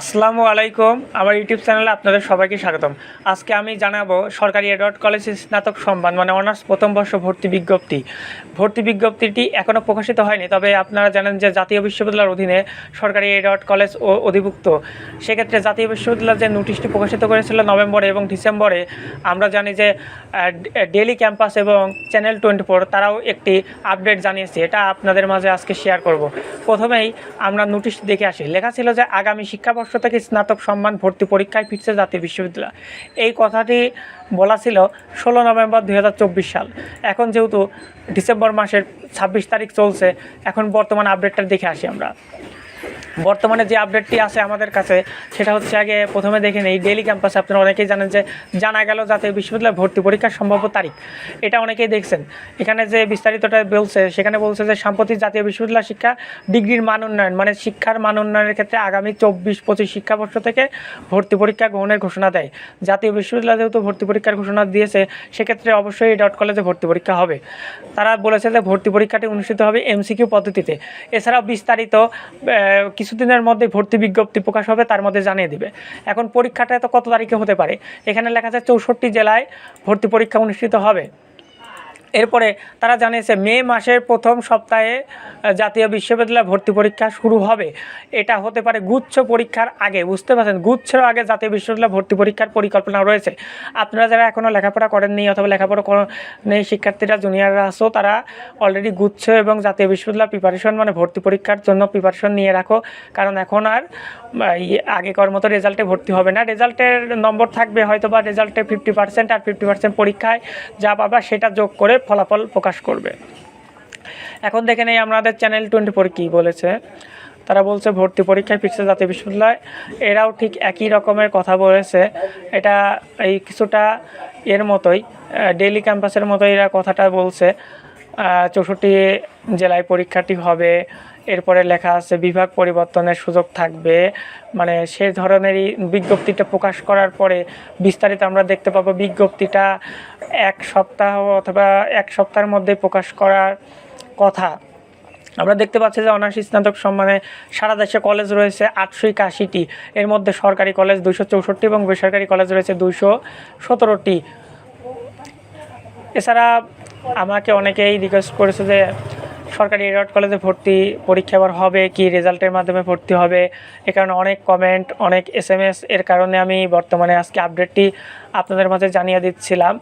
আসসালামু আলাইকুম, আমার ইউটিউব চ্যানেলে আপনাদের সবাইকে স্বাগতম। আজকে আমি জানাব সরকারি এডওয়ার্ড কলেজ স্নাতক সম্মান মানে অনার্স প্রথম বর্ষ ভর্তি বিজ্ঞপ্তি। ভর্তি বিজ্ঞপ্তিটি এখনও প্রকাশিত হয়নি, তবে আপনারা জানেন যে জাতীয় বিশ্ববিদ্যালয়ের অধীনে সরকারি এডওয়ার্ড কলেজ ও অধিভুক্ত। সেক্ষেত্রে জাতীয় বিশ্ববিদ্যালয় যে নোটিশটি প্রকাশিত করেছিল নভেম্বরে এবং ডিসেম্বরে, আমরা জানি যে ডেলি ক্যাম্পাস এবং চ্যানেল টোয়েন্টি ফোর তারাও একটি আপডেট জানিয়েছে, এটা আপনাদের মাঝে আজকে শেয়ার করব। প্রথমেই আমরা নোটিশ দেখে আসি। লেখা ছিল যে আগামী শিক্ষাবর্ষ থেকে স্নাতক সম্মান ভর্তি পরীক্ষায় ফিরছে জাতীয় বিশ্ববিদ্যালয়। এই কথাটি বলা ছিল ষোলো নভেম্বর দুই হাজার চব্বিশ সাল। এখন যেহেতু ডিসেম্বর মাসের ছাব্বিশ তারিখ চলছে, এখন বর্তমান আপডেটটা দেখে আসি আমরা। বর্তমানে যে আপডেটটি আছে আমাদের কাছে, সেটা হচ্ছে আগে প্রথমে দেখে নেই ডেলি ক্যাম্পাসে আপনারা অনেকেই জানেন যে জানা গেল জাতীয় বিশ্ববিদ্যালয় ভর্তি পরীক্ষার সম্ভাব্য তারিখ। এটা অনেকেই দেখছেন। এখানে যে বিস্তারিতটা বলছে, সেখানে বলছে যে সাম্প্রতিক জাতীয় বিশ্ববিদ্যালয় শিক্ষা ডিগ্রির মান উন্নয়ন মানে শিক্ষার মান উন্নয়নের ক্ষেত্রে আগামী চব্বিশ, পঁচিশ শিক্ষাবর্ষ থেকে ভর্তি পরীক্ষা গ্রহণের ঘোষণা দেয়। জাতীয় বিশ্ববিদ্যালয় যেহেতু ভর্তি পরীক্ষার ঘোষণা দিয়েছে, সেক্ষেত্রে অবশ্যই ডট কলেজে ভর্তি পরীক্ষা হবে। তারা বলেছে যে ভর্তি পরীক্ষাটি অনুষ্ঠিত হবে এমসিকিউ পদ্ধতিতে। এছাড়াও বিস্তারিত কিছুদিনের মধ্যে ভর্তি বিজ্ঞপ্তি প্রকাশ হবে, তার মধ্যে জানিয়ে দিবে। এখন পরীক্ষাটা এত কত তারিখে হতে পারে? এখানে লেখা যায় চৌষট্টি জেলায় ভর্তি পরীক্ষা অনুষ্ঠিত হবে। এরপরে তারা জানিয়েছে মে মাসের প্রথম সপ্তাহে জাতীয় বিশ্ববিদ্যালয় ভর্তি পরীক্ষা শুরু হবে। এটা হতে পারে গুচ্ছ পরীক্ষার আগে বুঝতে পারছেন? গুচ্ছের আগে জাতীয় বিশ্ববিদ্যালয় ভর্তি পরীক্ষার পরিকল্পনা রয়েছে। আপনারা যারা এখনও লেখাপড়া করেননি অথবা লেখাপড়া নেই শিক্ষার্থীরা জুনিয়ররা আসো তারা অলরেডি গুচ্ছ এবং জাতীয় বিশ্ববিদ্যালয় প্রিপারেশন মানে ভর্তি পরীক্ষার জন্য প্রিপারেশন নিয়ে রাখো। কারণ এখন আর ইয়ে, আগেকার মতো রেজাল্টে ভর্তি হবে না। রেজাল্টের নম্বর থাকবে হয়তো বা রেজাল্টে ফিফটি পার্সেন্ট আর ফিফটি পার্সেন্ট পরীক্ষায় যা পাবা সেটা যোগ করে ফলাফল প্রকাশ করবে। এখন দেখে নেই আমাদের চ্যানেল টোয়েন্টি ফোর কী বলেছে। তারা বলছে ভর্তি পরীক্ষায় পিছিয়ে জাতীয় বিশ্ববিদ্যালয়, এরাও ঠিক একই রকমের কথা বলেছে। এটা এই কিছুটা এর মতোই ডেলি ক্যাম্পাসের মতোই এরা কথাটা বলছে। চৌষট্টি জেলায় পরীক্ষাটি হবে। এরপরে লেখা আছে, বিভাগ পরিবর্তনের সুযোগ থাকবে। মানে সে ধরনেরই বিজ্ঞপ্তিটা প্রকাশ করার পরে বিস্তারিত আমরা দেখতে পাবো বিজ্ঞপ্তিটা এক সপ্তাহ অথবা এক সপ্তাহের মধ্যে প্রকাশ করার কথা। আমরা দেখতে পাচ্ছি যে অনার্স স্নাতক সম্মানে সারা দেশে কলেজ রয়েছে আটশো একাশিটি। এর মধ্যে সরকারি কলেজ দুইশো চৌষট্টি এবং বেসরকারি কলেজ রয়েছে দুইশো সতেরোটি। এছাড়া আমাকে অনেকেই রিকোয়েস্ট করেছে যে, সরকারি এডওয়ার্ড কলেজে ভর্তি পরীক্ষা এবার হবে কি রেজাল্টের মাধ্যমে ভর্তি হবে। এ কারণে অনেক কমেন্ট অনেক এস এম এস এর কারণে আমি বর্তমানে আজকে আপডেটটি আপনাদের মাঝে জানিয়ে দিচ্ছিলাম।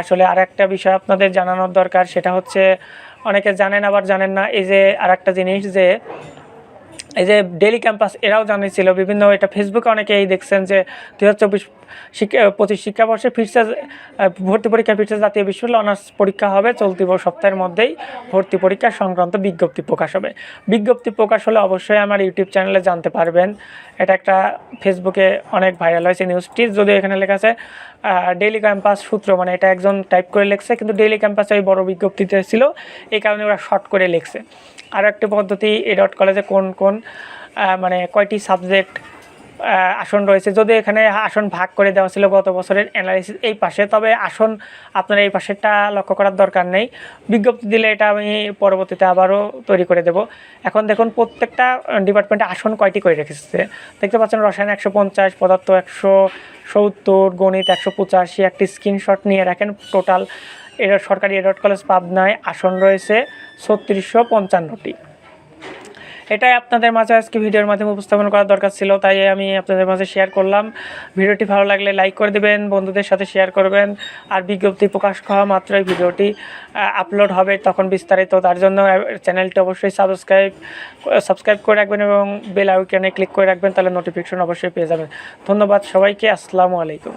আসলে আর একটা বিষয় আপনাদের জানানোর দরকার, সেটা হচ্ছে, অনেকে জানেন আবার জানেন না, এই যে আর একটা জিনিস যে এই যে ডেলি ক্যাম্পাস এরাও জানিয়েছিল, বিভিন্ন এটা ফেসবুকে অনেকেই দেখছেন যে দু হাজার চব্বিশ শিক্ষা পঁচিশ শিক্ষাবর্ষে ফিরছে ভর্তি পরীক্ষা ফিরছে জাতীয় বিশ্ববিদ্যালয়, অনার্স পরীক্ষা হবে, চলতি সপ্তাহের মধ্যেই ভর্তি পরীক্ষা সংক্রান্ত বিজ্ঞপ্তি প্রকাশ হবে। বিজ্ঞপ্তি প্রকাশ হলে অবশ্যই আমার ইউটিউব চ্যানেলে জানতে পারবেন। এটা একটা ফেসবুকে অনেক ভাইরাল হয়েছে নিউজটি যদি এখানে লেখা আছে ডেইলি ক্যাম্পাস সূত্র মানে এটা একজন টাইপ করে লিখছে, কিন্তু ডেইলি ক্যাম্পাসে ওই বড় বিজ্ঞপ্তিতে ছিল, এই কারণে ওরা শর্ট করে লিখছে। আর একটি পদ্ধতি এ ডট কলেজে কোন কোন মানে কয়টি সাবজেক্ট আসন রয়েছে। যদি এখানে আসন ভাগ করে দেওয়া ছিল গত বছরের অ্যানালাইসিস এই পাশে, তবে আসন আপনার এই পাশেরটা লক্ষ্য করার দরকার নেই। বিজ্ঞপ্তি দিলে এটা আমি পরবর্তীতে আবারও তৈরি করে দেব। এখন দেখুন, প্রত্যেকটা ডিপার্টমেন্টে আসন কয়টি করে রেখেছে? দেখতে পাচ্ছেন, রসায়ন একশো পঞ্চাশ, পদার্থ একশো সত্তর, গণিত একশো পঁচাশি, একটি স্ক্রিনশট নিয়ে রাখেন। টোটাল এর সরকারি এডট কলেজ পাবনায় আসন রয়েছে ছত্রিশশো পঞ্চান্নটি। এটাই আপনাদের মাঝে আজকে ভিডিওর মাধ্যমে উপস্থাপন করার দরকার ছিল, তাই আমি আপনাদের মাঝে শেয়ার করলাম। ভিডিওটি ভালো লাগলে লাইক করে দেবেন, বন্ধুদের সাথে শেয়ার করবেন, আর বিজ্ঞপ্তি প্রকাশ হওয়া মাত্রই ভিডিওটি আপলোড হবে তখন বিস্তারিত। তার জন্য চ্যানেলটি অবশ্যই সাবস্ক্রাইব সাবস্ক্রাইব করে রাখবেন এবং বেল আইকনে ক্লিক করে রাখবেন, তাহলে নোটিফিকেশন অবশ্যই পেয়ে যাবেন। ধন্যবাদ সবাইকে, আসসালামু আলাইকুম।